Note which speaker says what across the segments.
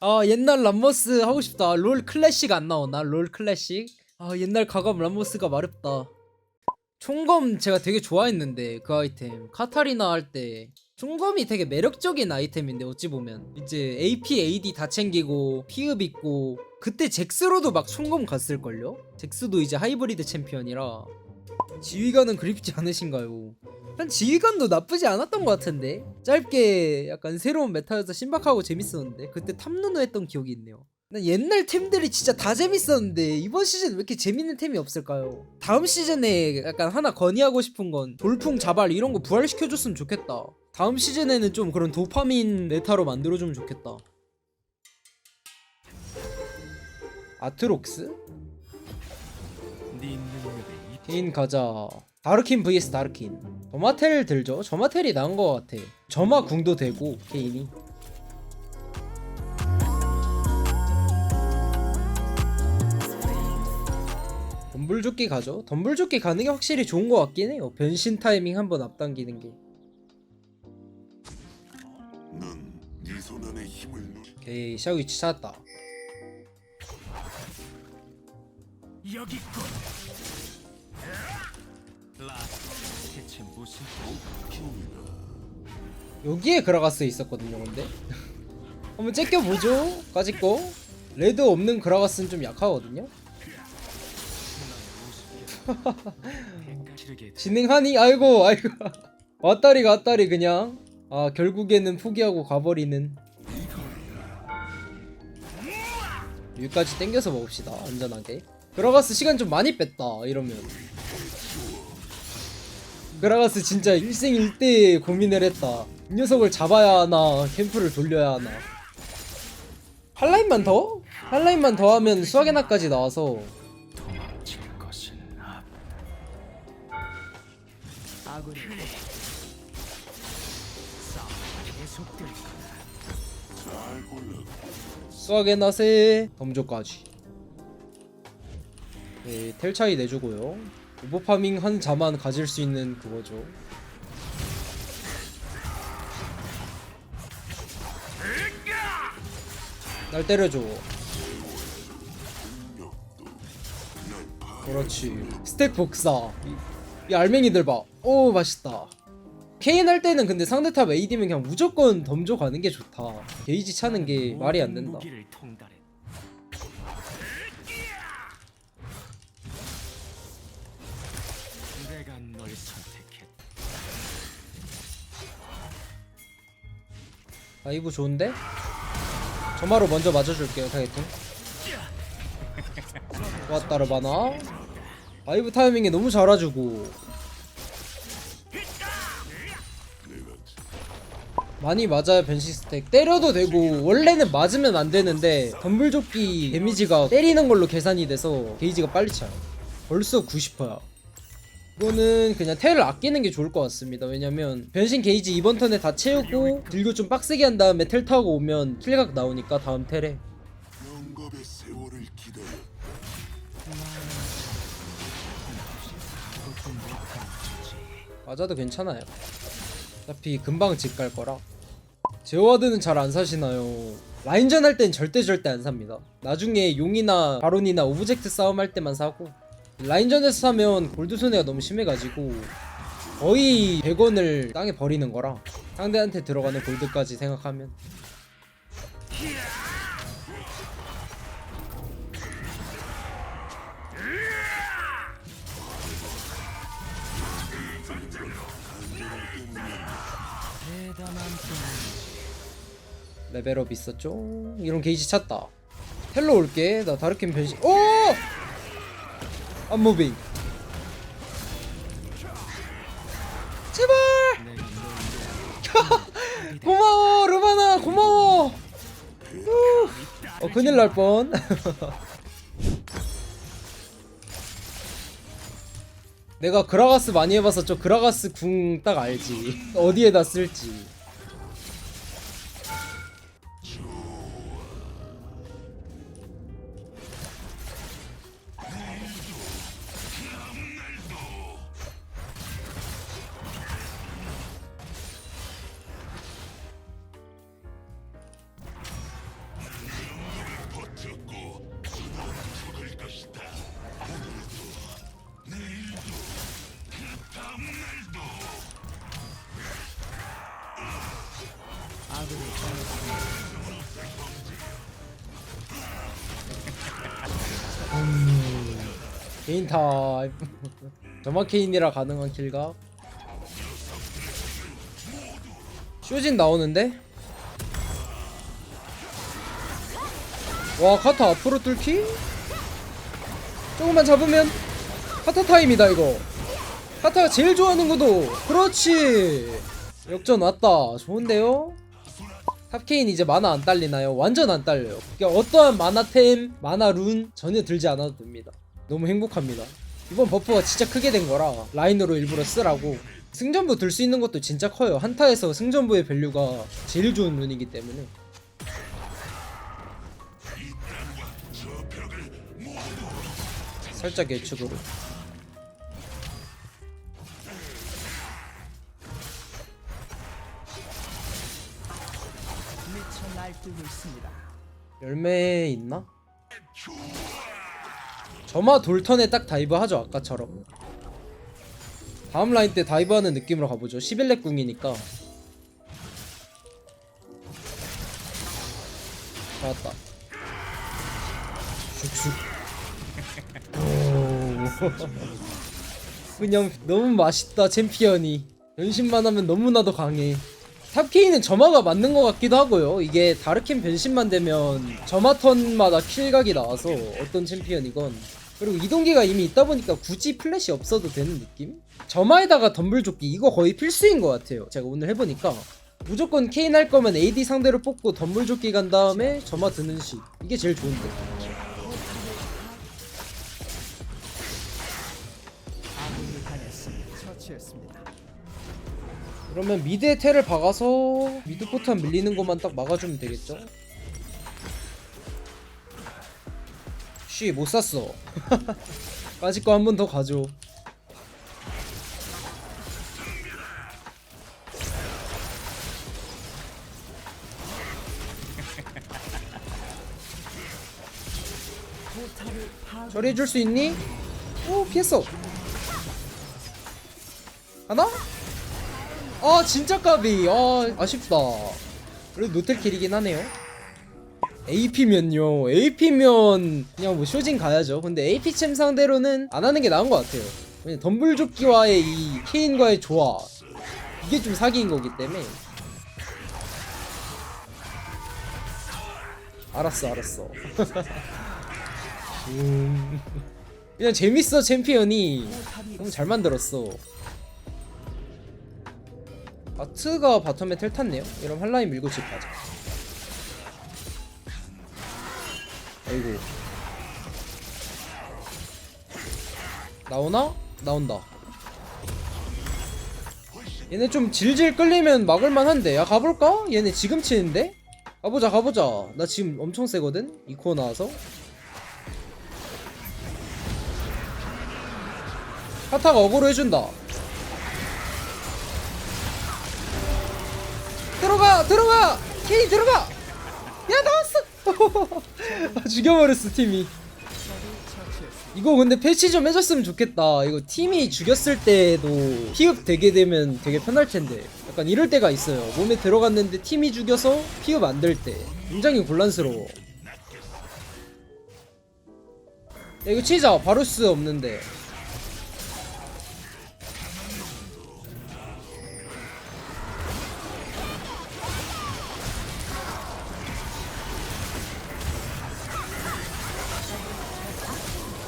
Speaker 1: 아 옛날 람머스 하고 싶다. 롤 클래식 안 나오나? 롤 클래식? 아 옛날 가감 람머스가 마렵다. 총검 제가 되게 좋아했는데 그 아이템. 카타리나 할 때. 총검이 되게 매력적인 아이템인데 어찌 보면. 이제 AP, AD 다 챙기고 피읍 있고. 그때 잭스로도 막 총검 갔을걸요? 잭스도 이제 하이브리드 챔피언이라. 지휘관은 그립지 않으신가요? 한 지휘관도 나쁘지 않았던 것 같은데? 짧게 약간 새로운 메타여서 신박하고 재밌었는데 그때 탐누누 했던 기억이 있네요. 난 옛날 템들이 진짜 다 재밌었는데 이번 시즌 왜 이렇게 재밌는 템이 없을까요? 다음 시즌에 약간 하나 건의하고 싶은 건 돌풍 자발 이런 거 부활시켜줬으면 좋겠다. 다음 시즌에는 좀 그런 도파민 메타로 만들어주면 좋겠다. 아트록스?
Speaker 2: 네 능력에
Speaker 1: 이인 가자 다르킨 vs 다르킨 저마텔 들죠? 저마텔이 나은 것 같아 저마 궁도 되고 케인이 덤불조끼 가죠? 덤불조끼 가는 게 확실히 좋은 것 같긴 해요 변신 타이밍 한번 앞당기는
Speaker 3: 게누
Speaker 1: 오케이 샤오이치 찾았다
Speaker 2: 여기 있군. 라 대체 무슨
Speaker 1: 여기에 그라가스 있었거든요 근데. 한번 째껴보죠. 까짓거. 레드 없는 그라가스는 좀 약하거든요. 진행하니? 아이고 아이고. 왔다리 그냥. 아 결국에는 포기하고 가버리는. 여기까지 땡겨서 먹읍시다 안전하게. 그라가스 시간 좀 많이 뺐다 이러면 그라가스 진짜 일생일대 고민을 했다 이 녀석을 잡아야 하나 캠프를 돌려야 하나 한 라인만 더? 한 라인만 더 하면 수학의나까지 나와서
Speaker 2: 도망칠 것은 없. 아군이 싸움 계속될 거다.
Speaker 3: 잘 골라
Speaker 1: 수학의 낫에 덤조까지 네, 텔 차이 내주고요 오버파밍 한 자만 가질 수 있는 그거죠. 날 때려줘. 그렇지. 스택 복사. 이, 이 알맹이들 봐오 맛있다. 케인 할 때는 근데 상대 탑 AD면 그냥 무조건 덤조 가는 게 좋다. 게이지 차는 게 말이 안 된다 아이브 좋은데? 점화로 먼저 맞아줄게요 타겟팅 왔다 르 바나 아이브 타이밍에 너무 잘해주고. 많이 맞아야 변신 스택. 때려도 되고 원래는 맞으면 안 되는데 덤불조끼 데미지가 때리는 걸로 계산이 돼서 게이지가 빨리 차요. 벌써 90%야 이거는 그냥 텔을 아끼는 게 좋을 것 같습니다. 왜냐면 변신 게이지 이번 턴에 다 채우고 딜교 좀 빡세게 한 다음에 텔 타고 오면 킬각 나오니까 다음 텔에 맞아도 괜찮아요. 어차피 금방 집 갈 거라. 제어와드는 잘 안 사시나요? 라인전 할 땐 절대 절대 안 삽니다. 나중에 용이나 바론이나 오브젝트 싸움 할 때만 사고 라인전에서 사면 골드 손해가 너무 심해가지고 거의 100원을 땅에 버리는 거라 상대한테 들어가는 골드까지 생각하면 레벨업 있었죠? 이런 게이지 찼다. 텔로 올게. 나 다르킨 변신. 오! 안무빙. 제발!
Speaker 2: 내가 널
Speaker 1: 고마워, 루바나, 고마워. 후. 어, 큰일 날 뻔. 내가 그라가스 많이 해봐서 저 그라가스 궁 딱 알지. 어디에다 쓸지. 개인 타임 저만 케인이라 가능한 킬각 쇼진 나오는데? 와 카타 앞으로 뚫기? 조금만 잡으면 카타 타임이다 이거 카타가 제일 좋아하는 구도 그렇지 역전 왔다 좋은데요? 탑케인 이제 마나 안 딸리나요? 완전 안 딸려요. 그러니까 어떠한 마나템, 마나룬 전혀 들지 않아도 됩니다. 너무 행복합니다. 이번 버프가 진짜 크게 된 거라 라인으로 일부러 쓰라고. 승전부 들 수 있는 것도 진짜 커요. 한타에서 승전부의 밸류가 제일 좋은 룬이기 때문에. 살짝 예측으로
Speaker 4: 날뛰고 있습니다.
Speaker 1: 열매 있나? 점화 돌턴에 딱 다이브 하죠 아까처럼. 다음 라인 때 다이브 하는 느낌으로 가보죠. 11렙 궁이니까. 나왔다. 슉슉. 오. 그냥 너무 맛있다 챔피언이. 변신만 하면 너무나도 강해 탑케이는 점화가 맞는 것 같기도 하고요. 이게 다르캠 변신만 되면 점화 턴마다 킬각이 나와서 어떤 챔피언이건 그리고 이동기가 이미 있다 보니까 굳이 플래시 없어도 되는 느낌? 점화에다가 덤블조끼 이거 거의 필수인 것 같아요. 제가 오늘 해보니까 무조건 케인 할 거면 AD 상대로 뽑고 덤블조끼 간 다음에 점화 드는 식 이게 제일 좋은데. 그러면 미드에 테를 박아서 미드 포탄 밀리는 것만 딱 막아주면 되겠죠? 쉬, 못 샀어. 까짓 거한 번 더 가져. 처리해줄 수 있니? 오, 피했어. 하나? 아, 진짜 까비. 아, 아쉽다. 그래도 노텔 킬이긴 하네요. AP면요. AP면 그냥 뭐 쇼진 가야죠. 근데 AP 챔 상대로는 안 하는 게 나은 것 같아요. 왜냐 덤블조끼와의 이 케인과의 조화 이게 좀 사기인 거기 때문에. 알았어, 알았어. 음. 그냥 재밌어 챔피언이 너무 잘 만들었어. 아트가 바텀에 텔 탔네요. 이러면 한 라인 밀고 집 가자. 아이고. 나오나? 나온다. 얘네 좀 질질 끌리면 막을만 한데. 야, 가볼까? 얘네 지금 치는데? 가보자, 가보자. 나 지금 엄청 세거든? 이 코어 나와서. 카타가 어그로 해준다. 들어가, 들어가! 케이 들어가! 야, 나왔어! 아, 죽여버렸어, 팀이. 이거 근데 패치 좀 해줬으면 좋겠다. 이거 팀이 죽였을 때도 피흡 되게 되면 되게 편할 텐데. 약간 이럴 때가 있어요. 몸에 들어갔는데 팀이 죽여서 피흡 안 될 때. 굉장히 곤란스러워. 야, 이거 치자. 바루스 없는데.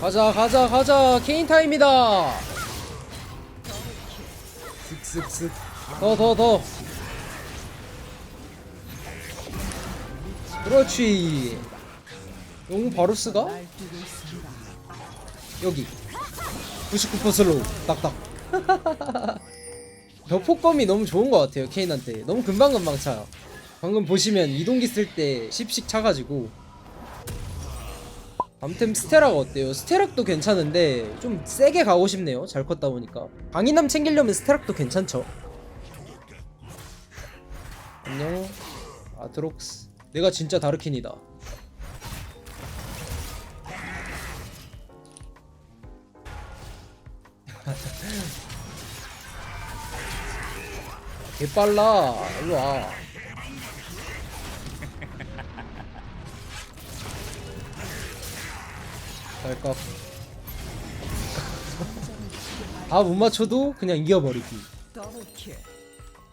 Speaker 1: 가자 가자 가자. 케인 타임이다. 슥슥슥 더더 더. 그렇지. 용 바루스가. 여기. 99% 슬로우 딱딱. 벽폭범이 너무 좋은 것 같아요 케인한테. 너무 금방금방 차요. 방금 보시면 이동기 쓸 때 10씩 차가지고 암템 스테라가 어때요? 스테락도 괜찮은데 좀 세게 가고 싶네요. 잘 컸다 보니까. 강인함 챙기려면 스테락도 괜찮죠? 안녕. 아트록스. 내가 진짜 다르킨이다. 개빨라. 일로와 갈까? 아못 맞춰도 그냥 이겨버리기.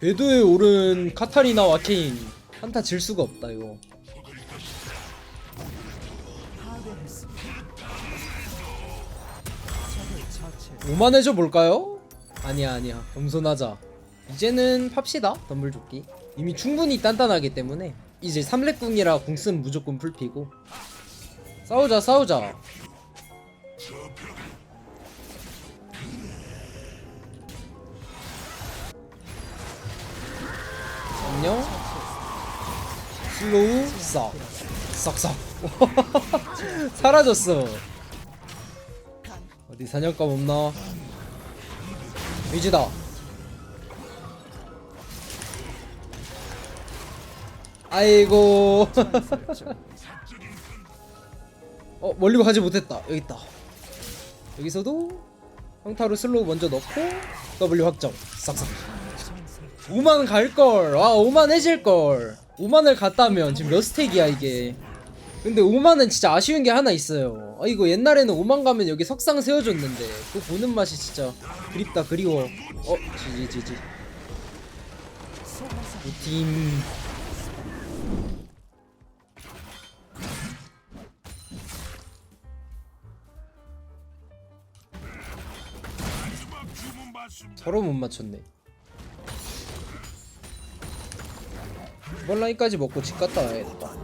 Speaker 1: 궤도에 오른 카타리나 와 케인 한타 질 수가 없다 이거. 오만해져 볼까요? 아니야 아니야 겸손하자. 이제는 팝시다 덤블조끼. 이미 충분히 단단하기 때문에 이제 삼렙궁이라 궁 쓰면 무조건 풀피고. 싸우자 싸우자. 안녕. 슬로우 싹 싹싹 사라졌어. 어디 사냥감 없나? 위지다. 아이고. 어 멀리 가지 못했다. 여기 있다. 여기서도 평타로 슬로우 먼저 넣고 W 확정. 싹싹. 5만 갈 걸. 와 5만 해질 걸. 5만을 갔다면 지금 몇 스택이야 이게. 근데 5만은 진짜 아쉬운 게 하나 있어요. 아 이거 옛날에는 5만 가면 여기 석상 세워줬는데 그거 보는 맛이 진짜 그립다 그리워. 어 지지 지지. 우팀. 서로 못 맞췄네. 이번 라인까지 먹고 집 갔다 와야 겠다.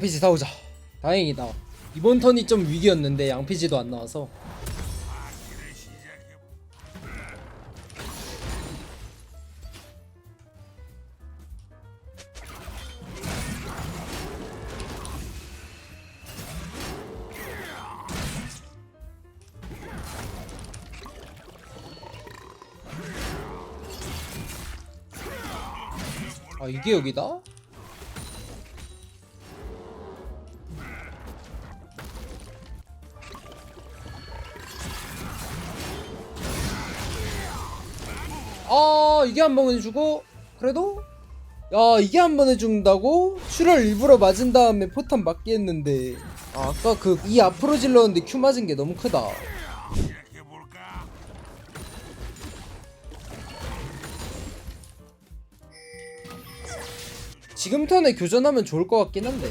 Speaker 1: 양피지 사오자. 다행이다. 이번 턴이 좀 위기였는데 양피지도 안 나와서. 아 이게 여기다? 이게 한 번 해주고 그래도 야 이게 한 번 해준다고? 슈를 일부러 맞은 다음에 포탄 맞게 했는데. 아, 아까 그 이 앞으로 질렀는데 큐 맞은 게 너무 크다. 지금 턴에 교전하면 좋을 것 같긴 한데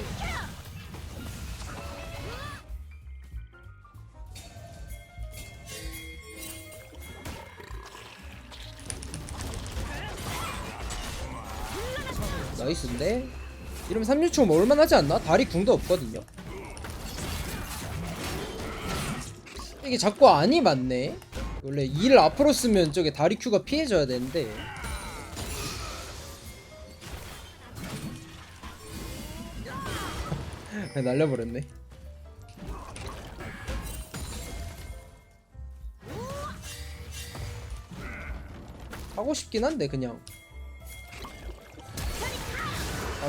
Speaker 1: 나이스인데? 이러면 3류충 뭐 얼마나 하지 않나? 다리 궁도 없거든요. 이게 자꾸 안이 맞네. 원래 2를 앞으로 쓰면 저게 다리 큐가 피해져야 되는데. 날려버렸네. 하고 싶긴 한데 그냥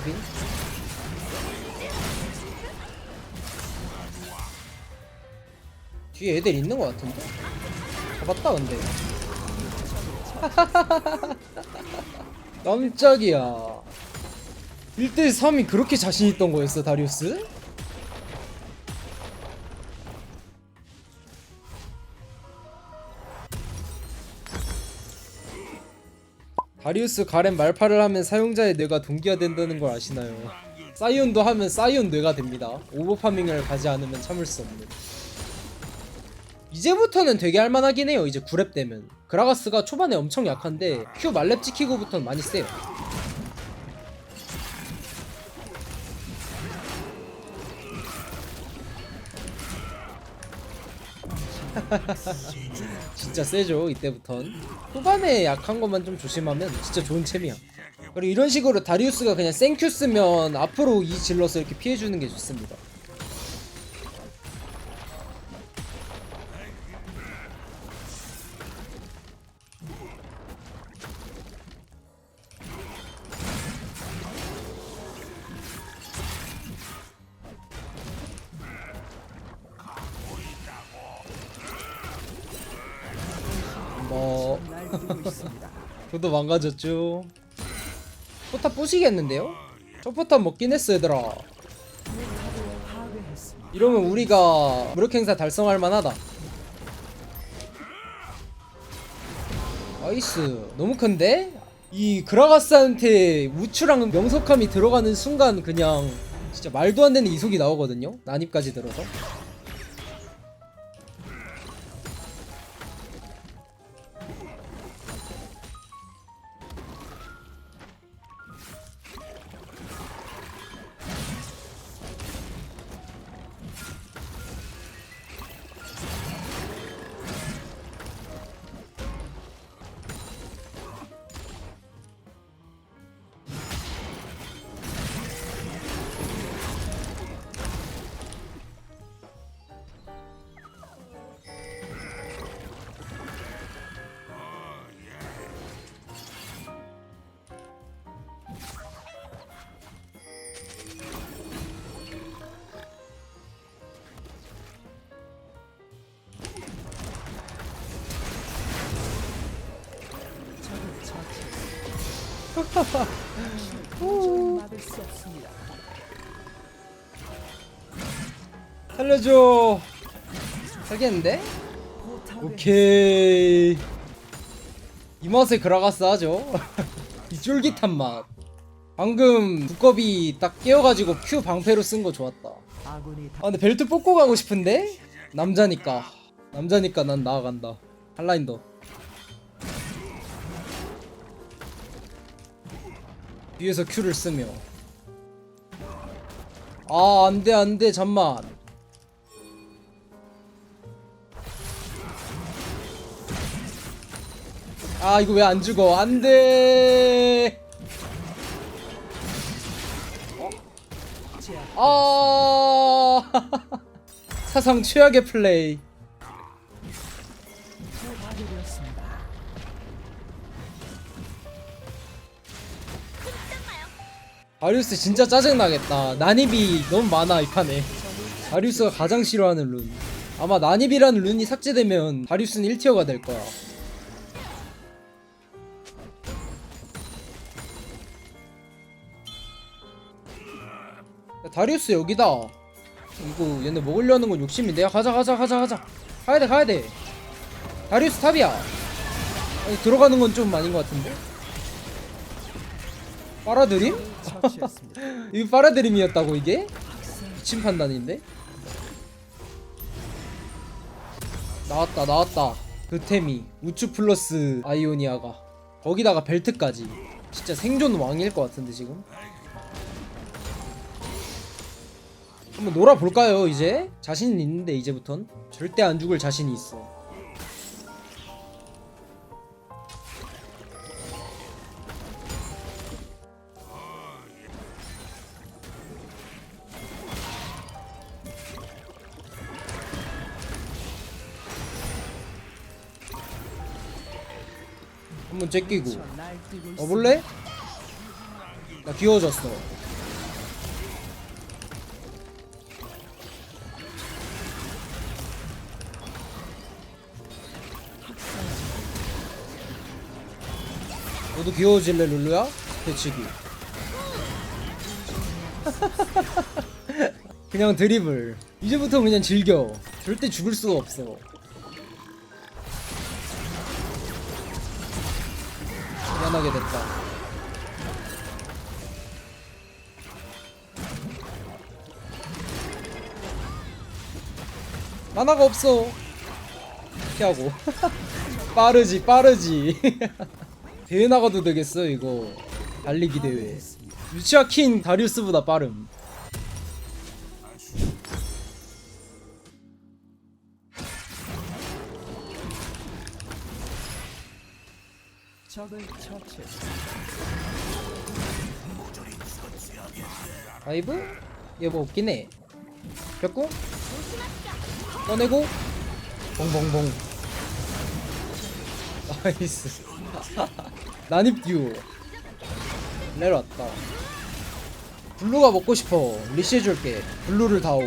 Speaker 1: 아빈? 뒤에 애들 있는 것 같은데? 잡았다 근데. 깜짝이야. 1대3이 그렇게 자신있던 거였어 다리우스? 다리우스 가렌 말파를 하면 사용자의 뇌가 동기화된다는 걸 아시나요? 사이온도 하면 사이온 뇌가 됩니다. 오버파밍을 가지 않으면 참을 수 없는. 이제부터는 되게 할만하긴 해요. 이제 9렙 되면. 그라가스가 초반에 엄청 약한데 큐 말렙 찍히고부터는 많이 세요. 진짜 세죠 이때부턴. 후반에 약한 것만 좀 조심하면 진짜 좋은 챔이야. 그리고 이런 식으로 다리우스가 그냥 생큐 쓰면 앞으로 이 질러서 이렇게 피해주는 게 좋습니다 저도 망가졌죠 포탑 부시겠는데요? 저 포탑 먹긴 했어 얘들아. 이러면 우리가 무력 행사 달성할 만하다. 나이스. 너무 큰데? 이 그라가스한테 우추랑 명석함이 들어가는 순간 그냥 진짜 말도 안 되는 이속이 나오거든요. 난입까지 들어서. 살려줘. 살겠는데? 오케이. 이 맛에 그라가스 하죠. 이 쫄깃한 맛. 방금 두꺼비 딱 깨워가지고 Q 방패로 쓴 거 좋았다.
Speaker 4: 아
Speaker 1: 근데 벨트 뽑고 가고 싶은데 남자니까 남자니까 난 나아간다 한라인더 뒤에서 Q를 쓰며. 아 안돼 안돼 잠만. 아 이거 왜 안 죽어? 안돼. 아! 사상 최악의 플레이 다리우스 진짜 짜증나겠다. 난입이 너무 많아 이 판에. 다리우스가 가장 싫어하는 룬. 아마 난입이라는 룬이 삭제되면 다리우스는 1티어가 될 거야. 야, 다리우스 여기다. 이거 얘네 먹으려는 건 욕심인데 야 가자 가자 가자 가자. 가야돼 가야돼. 다리우스 탑이야. 아니, 들어가는 건 좀 아닌 것 같은데 빨아들임? 이거 빨아들임이었다고 이게? 미친 판단인데? 나왔다 나왔다 그템이 우추 플러스 아이오니아가 거기다가 벨트까지 진짜 생존 왕일 것 같은데 지금 한번 놀아볼까요 이제? 자신 있는데 이제부턴 절대 안 죽을 자신이 있어
Speaker 4: 저 날뛰고 있습니다.
Speaker 1: 와볼래? 나 귀여워졌어 너도 귀여워질래 룰루야? 대치기 그냥 드리블 이제부터 그냥 즐겨 절대 죽을 수가 없어 안 하게 됐다. 만화가 없어. 피하고. 빠르지 빠르지. 대회 나가도 되겠어 이거. 달리기 대회. 유치아 킨 다리우스보다 빠름
Speaker 4: 처치했습니다.
Speaker 1: 다이브? 얘 뭐 없긴 해 벽궁? 꺼내고. 봉봉봉. 나이스. 난입듀 내려왔다. 블루가 먹고 싶어. 리시해줄게. 블루를 다오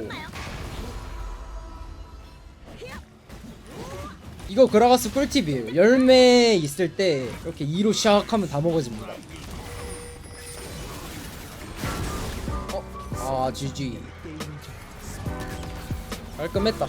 Speaker 1: 이거 그라가스 꿀팁이에요. 열매 있을 때 이렇게 2로 시작하면 다 먹어집니다. 어? 아 GG 깔끔했다